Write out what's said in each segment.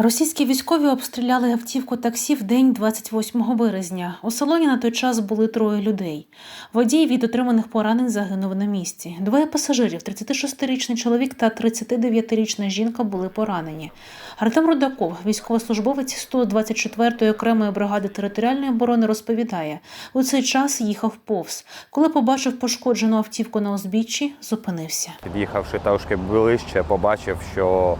Російські військові обстріляли автівку таксі в день 28 березня. У салоні на той час були троє людей. Водій від отриманих поранень загинув на місці. Двоє пасажирів, 36-річний чоловік та 39-річна жінка, були поранені. Артем Рудаков, військовослужбовець 124-ї окремої бригади територіальної оборони, розповідає, у цей час їхав повз. Коли побачив пошкоджену автівку на узбіччі, зупинився. Під'їхавши трошки ближче, побачив, що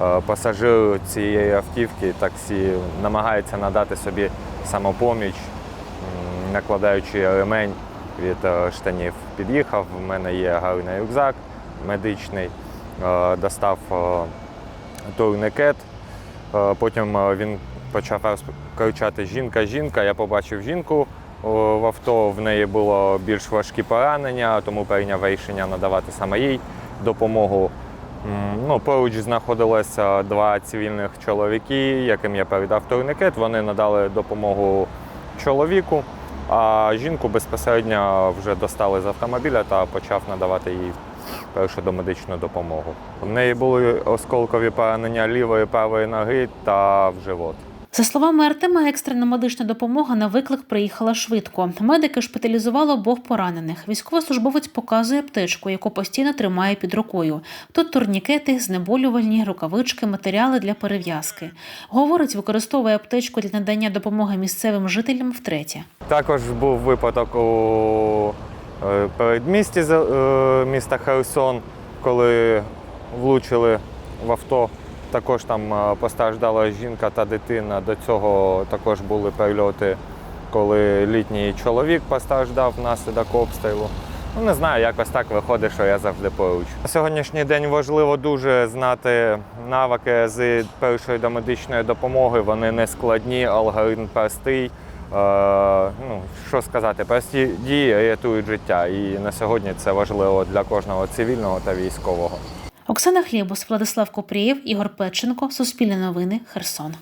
е, пасажир цієї автівки таксі намагається надати собі самопоміч, накладаючи ремень від е, штанів. Під'їхав, в мене є гарний рюкзак медичний, е, достав турникет. Потім він почав кричати Жінка, жінка. Я побачив жінку в авто. В неї було більш важкі поранення, тому прийняв рішення надавати саме їй допомогу. Ну, поруч знаходилися два цивільних чоловіки, яким я передав турникет. Вони надали допомогу чоловіку, а жінку безпосередньо вже достали з автомобіля та почав надавати їй першу домедичну допомогу. В неї були осколкові поранення лівої правої ноги та в живот. За словами Артема, екстрена медична допомога на виклик приїхала швидко. Медики шпиталізували обох поранених. Військовослужбовець показує аптечку, яку постійно тримає під рукою. Тут турнікети, знеболювальні, рукавички, матеріали для перев'язки. Говорить, використовує аптечку для надання допомоги місцевим жителям втретє. Також був випадок у е, передмісті е, міста Херсон, коли влучили в авто. Також там е, постраждала жінка та дитина. До цього також були перельоти, коли літній чоловік постраждав внаслідок обстрілу. Ну, не знаю, якось так виходить, що я завжди поруч. На сьогоднішній день важливо дуже знати навики з першої домедичної допомоги. Вони не складні, алгоритм простий. Е, ну, що сказати, прості дії рятують життя. І на сьогодні це важливо для кожного цивільного та військового. Оксана Хлібус, Владислав Купрієв, Ігор Печенко, Суспільне новини, Херсон.